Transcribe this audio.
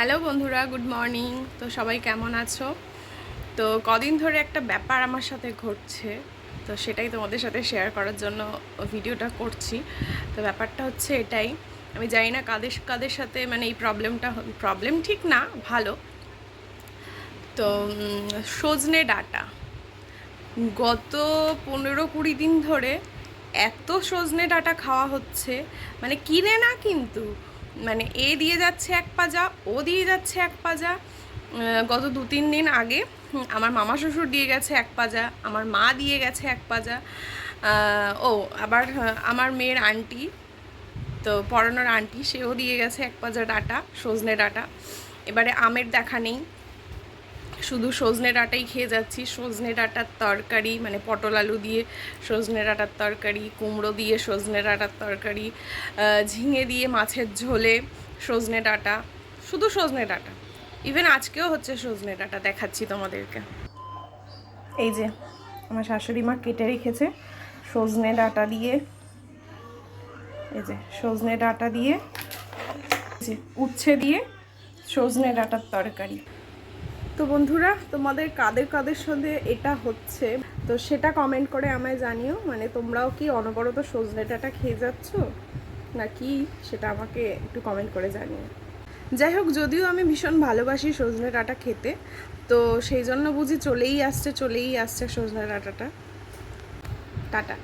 Hello বন্ধুরা, good morning. তো সবাই কেমন আছো? তো কদিন ধরে একটা ব্যাপার আমার সাথে ঘটছে, তো সেটাই তোমাদের সাথে শেয়ার করার জন্য ভিডিওটা করছি। তো ব্যাপারটা হচ্ছে এটাই, আমি জানি না কাদের কাদের সাথে মানে এই প্রবলেমটা প্রবলেম ঠিক না, ভালো। তো সজনে ডাটা। গত পনেরো কুড়ি দিন ধরে এত সজনে ডাটা খাওয়া হচ্ছে মানে কিনে না কিন্তু মানে এ দিয়ে যাচ্ছে এক পাজা, ও দিয়ে যাচ্ছে এক পাজা। গত দু তিন দিন আগে আমার মামা শ্বশুর দিয়ে গেছে এক পাজা, আমার মা দিয়ে গেছে এক পাজা। ও, আবার আমার মেয়ের আন্টি, তো পড়ানোর আন্টি, সেও দিয়ে গেছে এক পাজা ডাটা, সজনে ডাটা। এবারে আমের দেখা নেই। শুধু সজনে ডাঁটাই খেয়ে যাচ্ছি। সজনে ডাঁটার তরকারি মানে পটল আলু দিয়ে সজনে ডাঁটার তরকারি, কুমড়ো দিয়ে সজনে ডাঁটার তরকারি ঝিঙে দিয়ে মাছের ঝোলে সজনে ডাঁটা, শুধু সজনে ডাঁটা। ইভেন আজকেও হচ্ছে সজনে ডাঁটা, দেখাচ্ছি তোমাদেরকে। এই যে, আমার শাশুড়ি মা কেটে রেখেছে সজনে ডাঁটা দিয়ে। এই যে, সজনে ডাঁটা দিয়ে উচ্ছে দিয়ে সজনে ডাঁটার তরকারি। তো বন্ধুরা, তোমাদের কাদের কাদের সাথে এটা হচ্ছে, তো সেটা কমেন্ট করে আমায় জানিও। মানে তোমরাও কি অনবরত সজনে ডাটা খেয়ে যাচ্ছ? নাকি সেটা আমাকে একটু কমেন্ট করে জানিও। যাই হোক, যদিও আমি ভীষণ ভালোবাসি সজনে ডাঁটা খেতে, তো সেই জন্য বুঝি চলেই আসছে চলেই আসছে সজনে ডাঁটাটা টাটা।